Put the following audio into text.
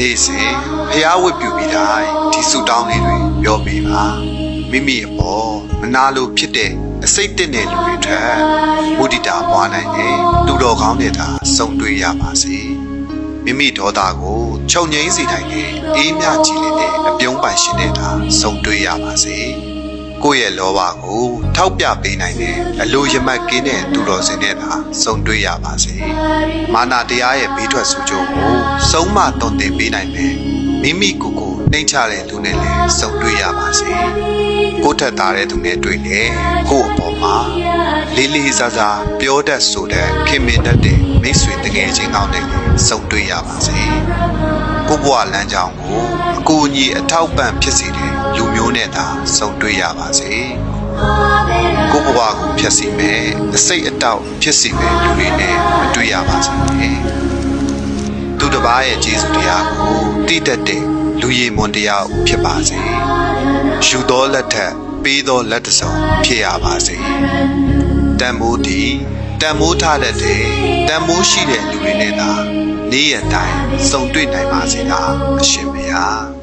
နေ့စဉ်ဖျားဝတ်ပြုပြီးတိုင်းဒီဆုတောင်းလေးတွေပြောပေးပါမိမိအပေါ်မနာလိုဖြစ်တဲ့အစိတ်တက်တဲ့လူတွေထက်မုဒိတာပွားနိုင်တဲ့လူတော်ကောင်းတဲ့သာစုံတွေ့ရပါစေမိမိဒေါသကိုချုပ်ငိမ့်စေနိုင်တဲ့အေးမြကြည်လင်တဲ့အပြုံးပိုင်ရှင်တဲ့သာစုံတွေ့ရပါစေ ကိုယ့်ရဲ့လောဘကိုထောက်ပြပေးနိုင်တဲ့အလိုရမက်ကင်းတဲ့သူတော်စင်တဲ့သာစုံတွေ့ရပါစေမာနာတရားရဲ့ဘေးထွက်ဆိုးကျိုးကိုစုံမသွန်သင်ပေးနိုင်မယ်မိမိကိုယ်ကိုနှိမ့်ချတဲ့လူနဲ့လည်းစုံတွေ့ရပါစေကိုယ့်ထက်သားတဲ့သူနဲ့တွေ့လေကိုယ့်အပေါ်မှာလေးလေးစားစားပြောတတ်ဆိုတတ်ခင်မင်တတ်တဲ့မိတ်ဆွေတကယ်ချင်းကောင်းတဲ့လည်းစုံတွေ့ရပါစေကိုယ့် ဘဝလမ်းကြောင်းကိုအကူအညီအထောက်ပံ့ဖြစ်စေတဲ့လူမျိုးနဲ့သာစုံတွေ့ရပါစေ။ကိုယ့်ဘဝကိုဖျက်ဆီးမယ်အစိတ်အတောက်ဖြစ်စေမဲ့လူတွေနဲ့မတွေ့ရပါစေနဲ့။သူတစ်ပါးရဲ့ကျေးဇူးတရားကိုတည်တတ်တဲ့လူရည်မွန်တရားဖြစ်ပါစေ။ယူသောလက်ထက်ပေးသောလက်တစ်စုံဖြစ်ရပါစေ။တန်မိုးဒီ တန်မိုးထားတဲ့တဲ့တန်မိုးရှိတဲ့လူတွေနဲ့သာနေ့ရက်တိုင်းစုံတွေ့နိုင်ပါစေလားအရှင်ဘုရား